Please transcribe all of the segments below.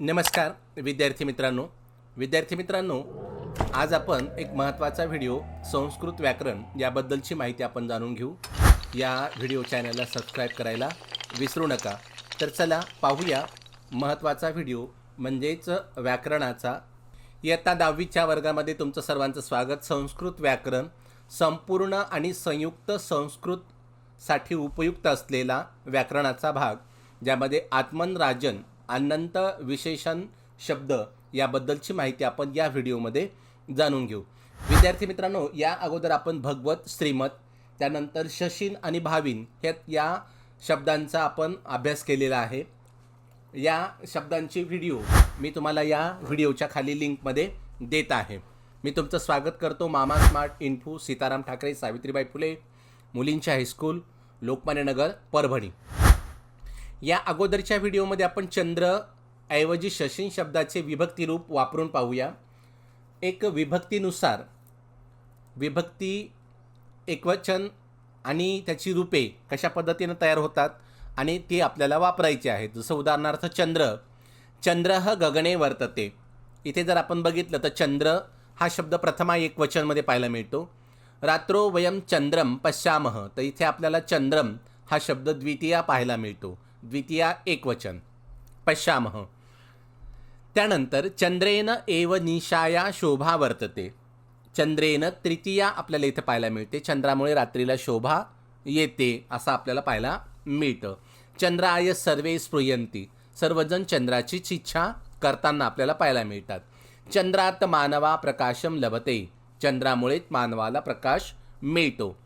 नमस्कार विद्यार्थी मित्रांनो. विद्यार्थी मित्रांनो आज आपण एक महत्त्वाचा व्हिडिओ संस्कृत व्याकरण याबद्दलची माहिती आपण जाणून घेऊ. या व्हिडिओ चॅनलला सबस्क्राईब करायला विसरू नका. तर चला पाहूया महत्त्वाचा व्हिडिओ म्हणजेच व्याकरणाचा. इयत्ता दहावीच्या वर्गामध्ये तुमचं सर्वांचं स्वागत. संस्कृत व्याकरण संपूर्ण आणि संयुक्त संस्कृतसाठी उपयुक्त असलेला व्याकरणाचा भाग ज्यामध्ये आत्मन राजन अनंत विशेषण शब्द याबद्दलची माहिती आपण या व्हिडिओमध्ये जाणून घेऊ. विद्यार्थी मित्रांनो या अगोदर आपण भगवत श्रीमत त्यानंतर शशीन आणि भाविन ह्या या शब्दांचा आपण अभ्यास केलेला आहे. या शब्दांची व्हिडिओ मी तुम्हाला या व्हिडिओच्या खाली लिंकमध्ये देत आहे. मी तुमचं स्वागत करतो. मामा स्मार्ट इन्फो सीताराम ठाकरे सावित्रीबाई फुले मुलींच्या हायस्कूल लोकमान्य नगर परभणी. या अगोदरच्या व्हिडिओमध्ये आपण चंद्र ऐवजी शशीन शब्दाचे विभक्ती रूप वापरून पाहूया. एक विभक्तीनुसार विभक्ती एकवचन आणि त्याची रूपे कशा पद्धतीनं तयार होतात आणि ती आपल्याला वापरायची आहेत जसं उदाहरणार्थ चंद्र चंद्र ह गगने वर्तते. इथे जर आपण बघितलं तर चंद्र हा शब्द प्रथमा एक वचनमध्ये पाहायला मिळतो. रात्रो वयम चंद्रम पश्यामह तर इथे आपल्याला चंद्रम हा शब्द द्वितीया पाहायला मिळतो. द्वितीया एकवचन. पश्यामः. त्यानंतर चंद्रेन एव निशाया शोभा वर्तते. चंद्रेन तृतीया आपल्याला इथं पाहायला मिळते. चंद्रामुळे रात्रीला शोभा येते असं आपल्याला पाहायला मिळतं. चंद्राय सर्वे स्पृयंती सर्वजण चंद्राची इच्छा करताना आपल्याला पाहायला मिळतात. चंद्रात मानवा प्रकाशम लभते. चंद्रामुळे मानवाला प्रकाश मिळतो.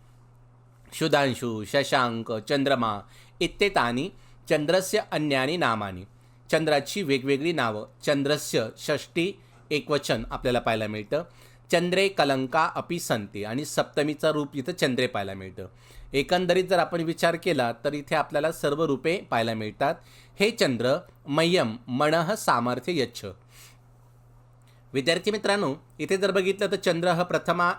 शुधांशु शशांक चंद्रमा इत्येतानी चंद्रस्य अन्यानी नामानी. चंद्राची वेगवेगळी नावं. चंद्रस्य षष्टी एकवचन आपल्याला पाहायला मिळतं. चंद्रे कलंका अपि संती आणि सप्तमीचं रूप इथं चंद्रे पाहायला मिळतं. एकंदरीत जर आपण विचार केला तर इथे आपल्याला सर्व रूपे पाहायला मिळतात. हे चंद्र मय्यम मनः सामर्थ्य यच्छ. विद्यार्थी मित्रांनो इथे जर बघितलं तर चंद्र हा प्रथमा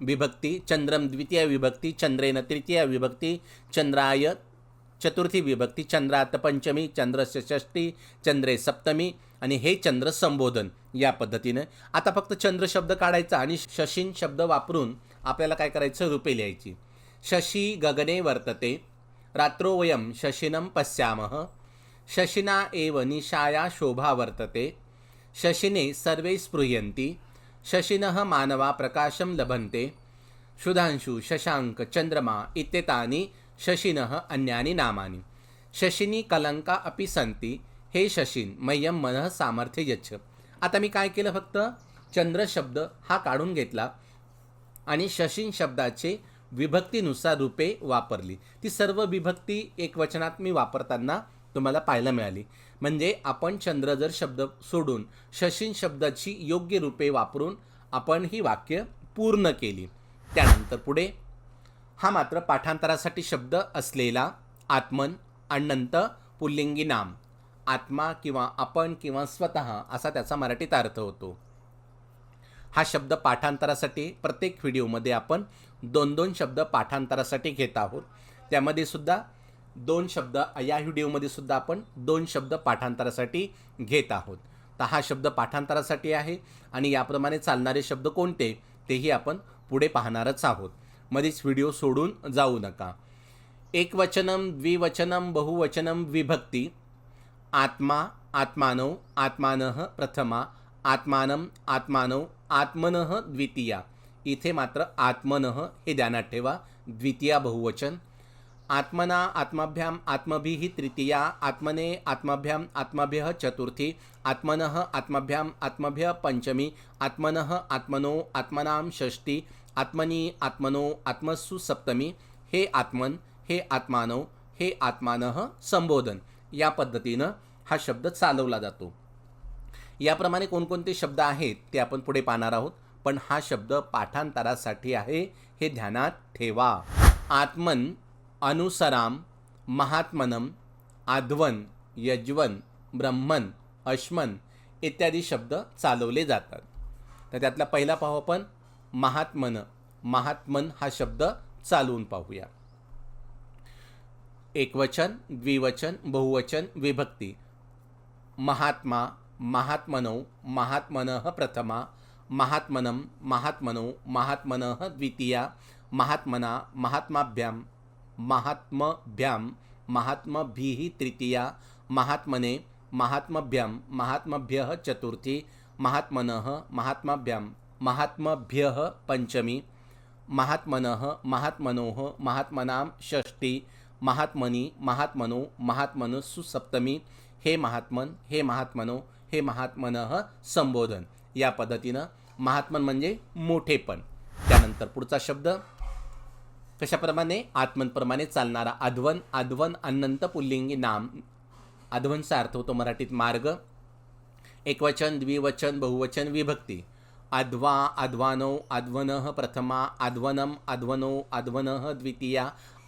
विभक्ती चंद्रम द्वितीय विभक्ती चंद्रेन तृतीय विभक्ती चंद्राय चतुर्थी विभक्ती चंद्रात पंचमी चंद्रस्य षष्टी चंद्रे सप्तमी आणि हे चंद्र संबोधन या पद्धतीनं. आता फक्त चंद्र शब्द काढायचा आणि शशीन शब्द वापरून आपल्याला काय करायचं? रूपे लिहायची. शशी गगने वर्तते रात्रोवयम शशिनं पश्यामः. शशिना एव निशाया शोभा वर्तते शशिने सर्वे स्पृहयंती शशिनः मानवा प्रकाशं लभन्ते शुधांशु शशांक चंद्रमा इत्येतानि शशिनः अन्यानि नामानि। शशिनी कलंका अपि सन्ति। हे शशीन मय्यम मनः सामर्थ्य यच्छ आता मी काय केलं फक्त? चंद्र शब्द हा काढून घेतला आणि शशीन शब्दाचे विभक्तीनुसार रूपे वापरली. ती सर्व विभक्ती एक वचनात मी वापरताना तुम्हाला पाहायला मिळाली. म्हणजे आपण चंद्र जर शब्द सोडून शशीन शब्दाची योग्य रूपे वापरून आपण ही वाक्य पूर्ण केली. त्यानंतर पुढे हा मात्र पाठांतरासाठी शब्द असलेला आत्मन अनंत पुल्लिंगी नाम आत्मा किंवा आपण किंवा स्वतः असा त्याचा मराठीत अर्थ होतो. हा शब्द पाठांतरासाठी प्रत्येक व्हिडिओमध्ये आपण दोन दोन शब्द पाठांतरासाठी घेत आहोत. त्यामध्ये सुद्धा दोन शब्द या व्हिडिओमध्ये सुद्धा आपण दोन शब्द पाठांतरासाठी घेत आहोत. तर हा शब्द पाठांतरासाठी आहे आणि याप्रमाणे चालणारे शब्द कोणते तेही आपण पुढे पाहणारच आहोत. मध्येच व्हिडिओ सोडून जाऊ नका. एकवचनम द्विवचनम बहुवचनम विभक्ती. आत्मा आत्मानव आत्मानः प्रथमा. आत्मानम आत्मानव आत्मनः द्वितीया. इथे मात्र आत्मनः हे ध्यानात ठेवा. द्वितीया बहुवचन. आत्मना आत्माभ्याम आत्मभिः तृतीया. आत्मने आत्माभ्याम आत्मभ्यः चतुर्थी. आत्मनः आत्माभ्याम आत्मभ्य पंचमी आत्मनः आत्मनो आत्मनां षष्टी आत्मनी आत्मनो आत्मसु सप्तमी हे आत्मन हे आत्मानव हे आत्मानः संबोधन. या पद्धतीनं हा शब्द चालवला जातो. याप्रमाणे कोणकोणते शब्द आहेत ते आपण पुढे पाहणार आहोत पण हा शब्द पाठांतरासाठी आहे हे ध्यानात ठेवा. आत्मन अनुसराम महात्मनम आध्वन यज्वन ब्रह्मन अश्मन इत्यादी शब्द चालवले जातात. तर त्यातला पहिला पाहू आपण महात्मन महात्मन हा शब्द चालवून पाहूया. एकवचन द्विवचन बहुवचन विभक्ती. महात्मा महात्मनौ महात्मनः प्रथमा महात्मनं महात्मनौ महात्मनः द्वितीया महात्मना महात्माभ्यां महात्मभ्यां महात्मभिः तृतीया महात्मने महात्मभ्याम महात्मभ्य चतुर्थी महात्मनः महात्माभ्यां महात्मभ्यः पंचमी महात्मनः महात्मनोः महात्मनां षष्ठी महात्मनी महात्मनो महात्मनसु सप्तमी हे महात्मन हे महात्मनो हे महात्मनः संबोधन. या पद्धतीनं महात्मन म्हणजे मोठेपण. त्यानंतर पुढचा शब्द. कशाप्रमाणे? आत्मनप्रमाणे चालणारा आध्वन आध्वन अनंत पुल्लिंगी नाम. आध्वनचा अर्थ होतो मराठीत मार्ग. एकवचन द्विवचन बहुवचन विभक्ती. अध्वा अध्वानो अध्वनः प्रथमा अध्वनम अध्वनौ अध्वनः द्वितीया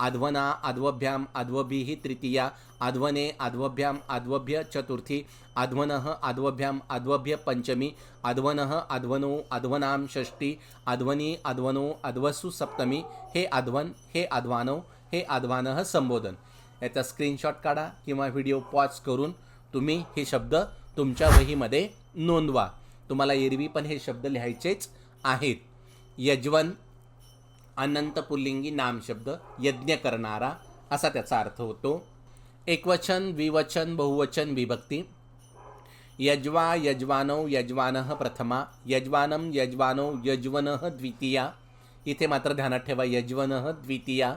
अध्वना अध्वभ्याम अध्वभिः तृतीया अध्वने अध्वभ्याम अध्वभ्य चतुर्थी अध्वनः अध्वभ्याम अध्वभ्य पञ्चमी अध्वनः अध्वनो अध्वनां षष्ठी अध्वनी अध्वनौ अध्वसु सप्तमी हे अध्वन हे अध्वानौ हे अध्वानः संबोधन. याचा स्क्रीनशॉट काढा किंवा व्हिडिओ पॉज करून तुम्ही हे शब्द तुमच्या वहीमध्ये नोंदवा. तुम्हाला एरवी पण हे शब्द लिहायचेच आहेत. यजवन अनंत पुल्लिंगी नाम शब्द यज्ञ करणारा असा त्याचा अर्थ होतो. एकवचन द्विवचन बहुवचन विभक्ती. यज्वा यजवानौ यजवानः प्रथमा. यजवानं यजवानौ यजवनः द्वितीया. इथे मात्र ध्यानात ठेवा यजवनः द्वितीया.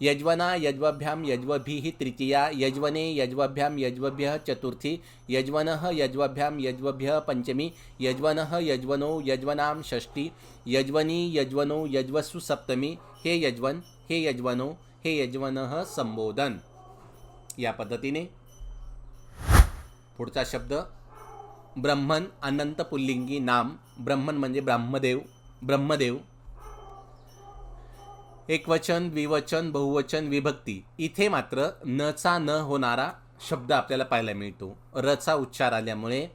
यज्वना यज्वभ्याम यज्वभिः तृतीया यज्वने यज्वभ्याम यज्वभ्यः चतुर्थी यज्वनः यज्वभ्याम यज्वभ्यः पञ्चमी यज्वनः यज्वनो यज्वनां षष्ठी यज्वनी यज्वनो यज्वसु सप्तमी हे यज्वन हे यज्वनो हे यज्वनः संबोधन। या पद्धतीने पुढचा शब्द ब्रह्मन अनंत पुल्लिंगी नाम ब्रह्मन म्हणजे ब्रह्मदेव ब्रह्मदेव एकवचन द्विवचन बहुवचन विभक्ती. इथे मात्र नचा न होणारा शब्द आपल्याला पाहायला मिळतो. रचा उच्चार आल्यामुळे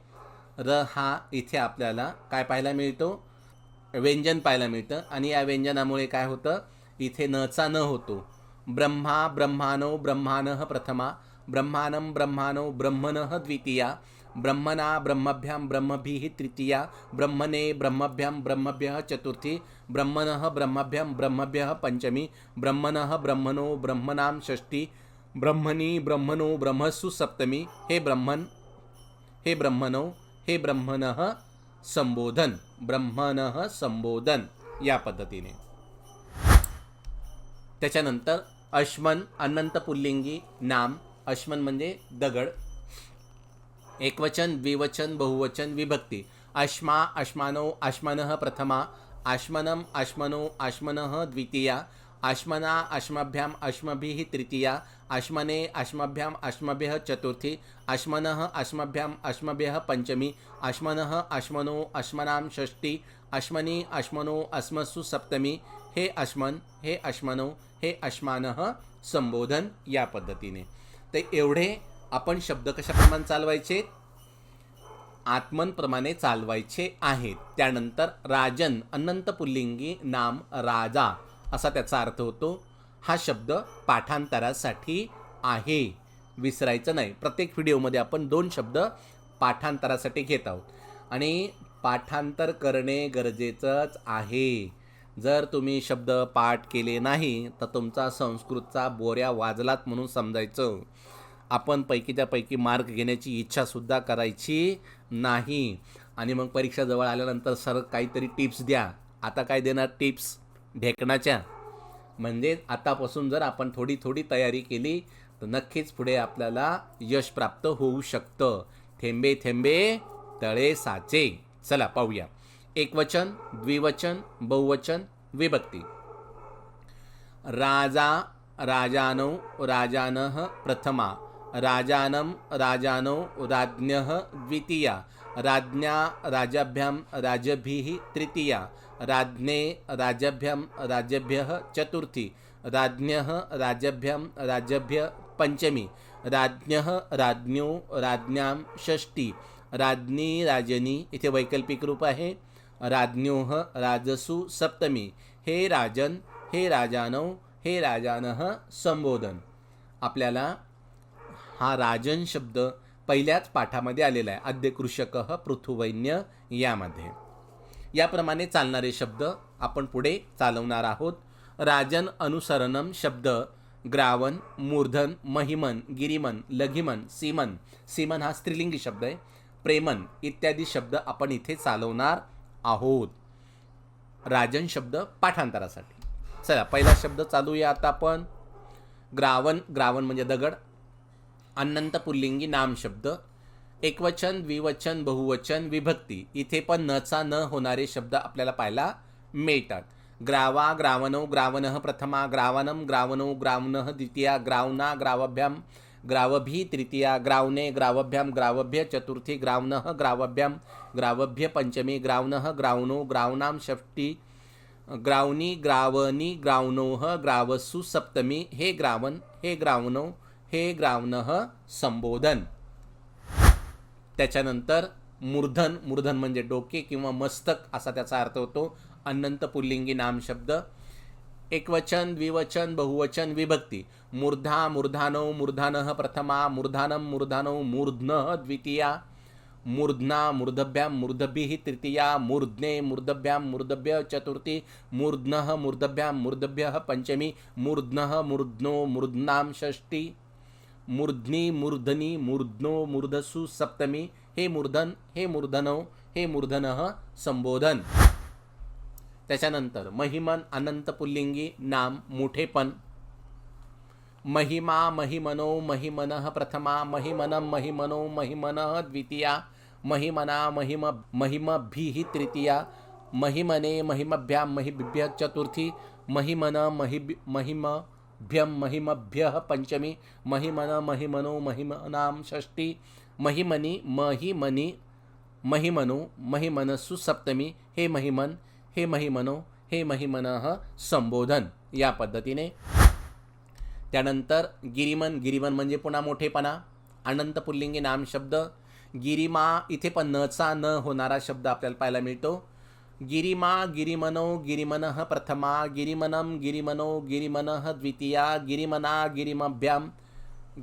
र हा इथे आपल्याला काय पाहायला मिळतो? व्यंजन पाहायला मिळतं. आणि या व्यंजनामुळे काय होतं? इथे नचा न होतो. ब्रह्मा ब्रह्मानो ब्रह्मानः प्रथमा ब्रह्मानं ब्रह्मानो ब्रह्मणः द्वितीया ब्रह्मणा ब्रह्मभ्यां ब्रह्मभिः तृतीया ब्रह्मणे ब्रह्मभ्यां ब्रह्मभ्यः चतुर्थी ब्रह्मणः ब्रह्मभ्यां ब्रह्मभ्यः पञ्चमी ब्रह्मणः ब्रह्मणो ब्रह्मणां षष्ठी ब्रह्मणी ब्रह्मणो ब्रह्मसु सप्तमी। हे ब्रह्मन हे ब्रह्मणो हे ब्रह्मणः संबोधन ब्रह्मणः संबोधन या पद्धतीने। त्याच्यानंतर अश्मन अनंत पुल्लिंगी नाम अश्मन म्हणजे दगड एकवचन द्विवचन बहुवचन विभक्ती. अश्मा अश्मानो अश्मनः प्रथमा. आश्मनम अश्मनो आश्मनः द्वितीया. आश्मना अश्मभ्याम अश्मभिः तृतीया. आश्मने अश्मभ्याम अश्मभ्यः चतुर्थी. आश्मनः अश्मभ्याम अश्मभ्यः पञ्चमी. आश्मनः अश्मनो अश्मनां षष्ठी. अश्मनी अश्मनो अस्मसु सप्तमी. हे अश्मन हे अश्मनो हे अश्मानः संबोधन या पद्धतीने. ते एवढे आपण शब्द कशाप्रमाणे चालवायचे? आत्मनप्रमाणे चालवायचे आहेत. त्यानंतर राजन अनंत पुल्लिंगी नाम राजा असा त्याचा अर्थ होतो. हा शब्द पाठांतरासाठी आहे. विसरायचं नाही. प्रत्येक व्हिडिओमध्ये आपण दोन शब्द पाठांतरासाठी घेत आहोत. आणि पाठांतर करणे गरजेचंच आहे. जर तुम्ही शब्द पाठ केले नाही तर तुमचा संस्कृतचा बोऱ्या वाजलात म्हणून समजायचं. आपण पैकीच्या पैकी मार्क घेण्याची इच्छासुद्धा करायची नाही. आणि मग परीक्षा जवळ आल्यानंतर सर काहीतरी टिप्स द्या. आता काय देणार टिप्स? ढेकणाच्या. म्हणजे आतापासून जर आपण थोडी थोडी तयारी केली तर नक्कीच पुढे आपल्याला यश प्राप्त होऊ शकतं. थेंबे थेंबे तळे साचे. चला पाहूया. एकवचन द्विवचन बहुवचन विभक्ती. राजा राजानौ राजानः प्रथमा. राजानं राजानो राज्ञः द्वितीया। राज्ञा राजाभ्यां राजभिः तृतीया। राज्ञे राजभ्यां राजभ्यः चतुर्थी। राज्ञः राजभ्यां राजभ्य पञ्चमी राज्ञः राज्ञो राज्ञां षष्ठी। राज्ञी राजनी इथे वैकल्पिक रूप आहे। राज्ञोः राजसु सप्तमी। हे राजन हे राजानौ हे राजानः संबोधन। आपल्याला हा राजन शब्द पहिल्याच पाठामध्ये आलेला आहे. अद्य कृषक पृथुवैन्य यामध्ये. याप्रमाणे चालणारे शब्द आपण पुढे चालवणार आहोत. राजन अनुसरणम शब्द ग्रावन मूर्धन महिमन गिरिमन लघिमन सीमन. सीमन हा स्त्रीलिंगी शब्द आहे. प्रेमन इत्यादी शब्द आपण इथे चालवणार आहोत. राजन शब्द पाठांतरासाठी. चला पहिला शब्द चालूया आता आपण. ग्रावन ग्रावन म्हणजे दगड. अनंत पुल्लिंगी नाम शब्द एकवचन द्विवचन बहुवचन विभक्ती इथे पण नचा न होणारे शब्द आपल्याला पाहायला मिळतात. ग्रावा ग्रावनो ग्रावन प्रथमा ग्रावनम ग्रावनो ग्रावन द्वितीया ग्रावना ग्रावभ्याम ग्रावभी तृतीया ग्रावणे ग्रावभ्याम ग्रावभ्य चतुर्थी ग्रावन ग्रावभ्याम ग्रावभ्य पंचमी ग्रावन ग्रावनो ग्रावनाम षष्ठी ग्रावणी ग्रावनी ग्रावनोह ग्रावसु सप्तमी हे ग्रावन हे ग्रावनो हे ग्रावनः संबोधन. त्याच्यानंतर मूर्धन मूर्धन म्हणजे डोके किंवा मस्तक असा त्याचा अर्थ होतो. अनंत पुल्लिंगी नाम शब्द. एकवचन द्विवचन बहुवचन विभक्ती. मूर्धा मूर्धानो मूर्धानः प्रथमा मूर्धानम मूर्धानो मूर्ध्नः द्वितीया. मूर्ध्ना मूर्धभ्यां मूर्धभिः तृतीया. मूर्ध्ने मूर्धभ्याम मूर्धभ्य चतुर्थी. मूर्ध्नः मूर्धभ्यां मूर्धभ्यः पंचमी. मूर्ध्नः मूर्ध्नो मूर्ध्नां षष्ठी. मूर्ध्नी मूर्धनी मूर्ध्नो मूर्धसु सप्तमी हे मूर्धन हे मूर्धनौ हे मूर्धनः संबोधन. त्याच्यानंतर महिमन अनंत पुल्लिंगी नाम मोठेपण. महिमा महिमनो महिमनः प्रथमा महिमनं महिमनो महिमनः द्वितीया. महिमना महिम महिमभिः तृतीया. महिमने महिमभ्यां महिभ्य चतुर्थी महिमन महिम भ्यं महिमभ्यः पंचमी महिमन महिमनो महिमनां षष्ठी महिमनी महिमनी महिमनो महिमनसु सप्तमी हे महिमन हे महिमनो हे महिमनः संबोधन या पद्धतीने. त्यानंतर गिरिमन गिरिमन म्हणजे पुन्हा मोठेपणा अनंत पुल्लिंगी नाम शब्द गिरिमा इथे पण नचा न होणारा शब्द आपल्याला पाहायला मिळतो. गिरिमा गिरिमनो गिरिमनः प्रथमा गिरिमनं गिरिमनो गिरिमनः द्वितीया गिरिमना गिरिमभ्यां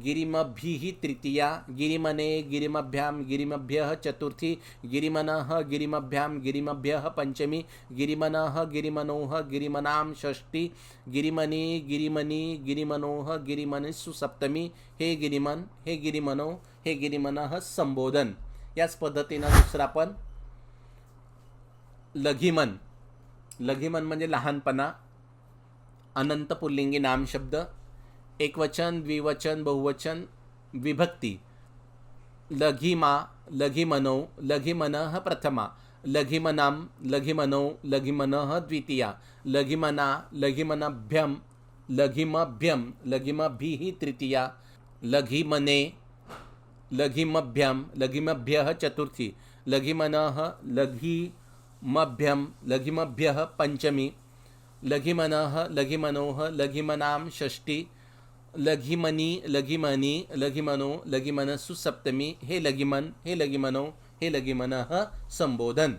गिरिमभिः तृतीया गिरिमने गिरिमभ्यां गिरिमभ्यः चतुर्थी गिरिमनः गिरिमभ्यां गिरिमभ्यः पञ्चमी गिरिमनः गिरिमनोः गिरिमनां षष्ठी गिरिमनी गिरिमनि गिरिमनोः गिरिमनिषु सप्तमी हे गिरिमन हे गिरिमनो हे गिरिमनः संबोधन. याच पद्धतीनं दुसरा पण लघिमन. लघिमन म्हणजे लहानपणा. अनंत पुल्लिंगी नाम शब्द. एकवचन, द्विवचन, बहुवचन, विभक्ती. लघिमा, लघिमनो, लघिमनः प्रथमा. लघिमनां, लघिमनो लघिमनः द्वितीया. लघिमना लघिमनभ्यं लघिमभ्यं लघिमभिः तृतीया. लघिमने लघिमभ्यां लघिमभ्यः चतुर्थी. लघिमनः मभ्यं लघिमभ्यः पञ्चमी लघिमनः लघिमनोः लघिमनां षष्ठी लघिमनी लघिमनी लघिमनो लघिमनसु सप्तमी हे लघिमन हे लघिमनो हे लघिमनः संबोधन.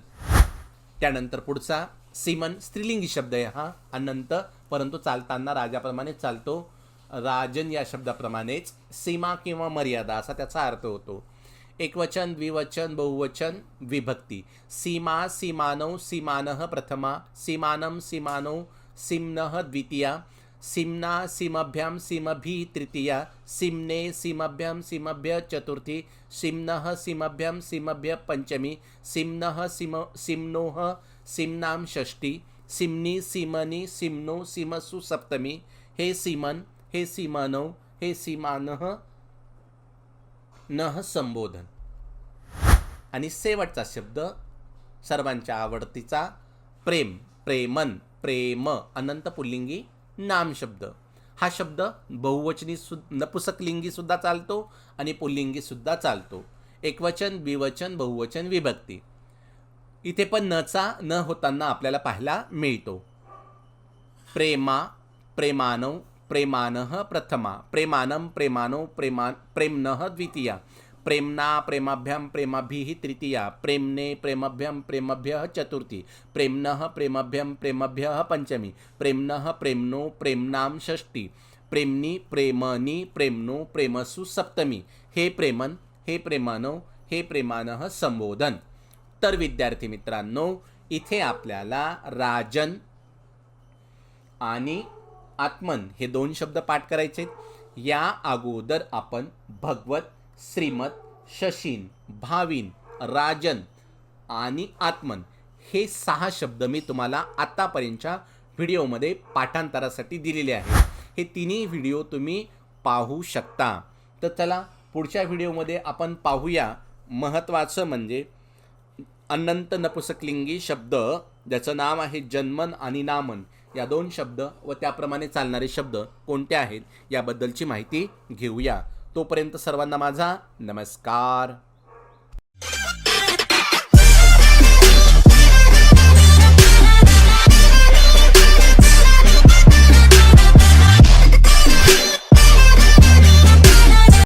त्यानंतर पुढचा सीमन स्त्रीलिंगी शब्द आहे हा अनंत परंतु चालताना राजाप्रमाणे चालतो. राजन या शब्दाप्रमाणेच सीमा किंवा मर्यादा असा त्याचा अर्थ होतो. एकवचन, द्विवचन, बहुवचन, विभक्ति। सीमा, सीमानौ, सीमानः प्रथमा, सीमानं, सीमानौ, सीम्नः द्वितीया, सीम्ना, सीमभ्यां, सीमभिः तृतीया, सीम्ने, सीमभ्यां, सीमभ्य चतुर्थी, सीम्नः, सीमभ्यां, सीमभ्य पंचमी सीम्नः, सीम, सीम्नोः, सीम्नां षष्ठी, सीम्नि, सीमनि, सीम्नो, सीमसु सप्तमी। हे सीमन, हे सीमानौ, हे सीमानः न संबोधन. आणि शेवटचा शब्द सर्वांच्या आवडतीचा प्रेम प्रेमन प्रेम अनंत पुल्लिंगी नाम शब्द. हा शब्द बहुवचनी सु नपुसकलिंगी सुद्धा चालतो आणि पुल्लिंगी सुद्धा चालतो. एकवचन द्विवचन बहुवचन विभक्ती. इथे पण नचा न होताना आपल्याला पाहायला मिळतो. प्रेमा प्रेमानव प्रेमानः प्रथमा। प्रेमानं प्रेमानो प्रेमा प्रेम्नः द्वितीया। प्रेम्ना प्रेमाभ्यां प्रेमाभिः तृतीया। प्रेम्ने प्रेमभ्यं प्रेमभ्यः चतुर्थी। प्रेम्नः प्रेमभ्यं प्रेमभ्यः पञ्चमी। प्रेम्नः प्रेम्नो प्रेम्नां षष्ठी। प्रेम्नि प्रेमनि प्रेम्नो प्रेमसु सप्तमी। हे प्रेमन हे प्रेमानो हे प्रेमानः संबोधन। तर विद्यार्थी मित्रांनो इथे आपल्याला राजन आणि आत्मन हे दोन शब्द पाठ करायचे आहेत. या अगोदर आपण भगवत श्रीमत शशीन भाविन राजन आणि आत्मन हे सहा शब्द मी तुम्हाला आतापर्यंतच्या व्हिडिओमध्ये पाठांतरासाठी दिलेले आहेत. हे तिन्ही व्हिडिओ तुम्ही पाहू शकता. तर चला पुढच्या व्हिडिओमध्ये आपण पाहूया महत्त्वाचं म्हणजे अनंत नपुसकलिंगी शब्द ज्याचं नाम आहे जन्मन आणि नामन. या दोन शब्द व त्याप्रमाणे चालणारे शब्द कोणते आहेत याबद्दलची माहिती घेऊया. तोपर्यंत सर्वांना माझा नमस्कार.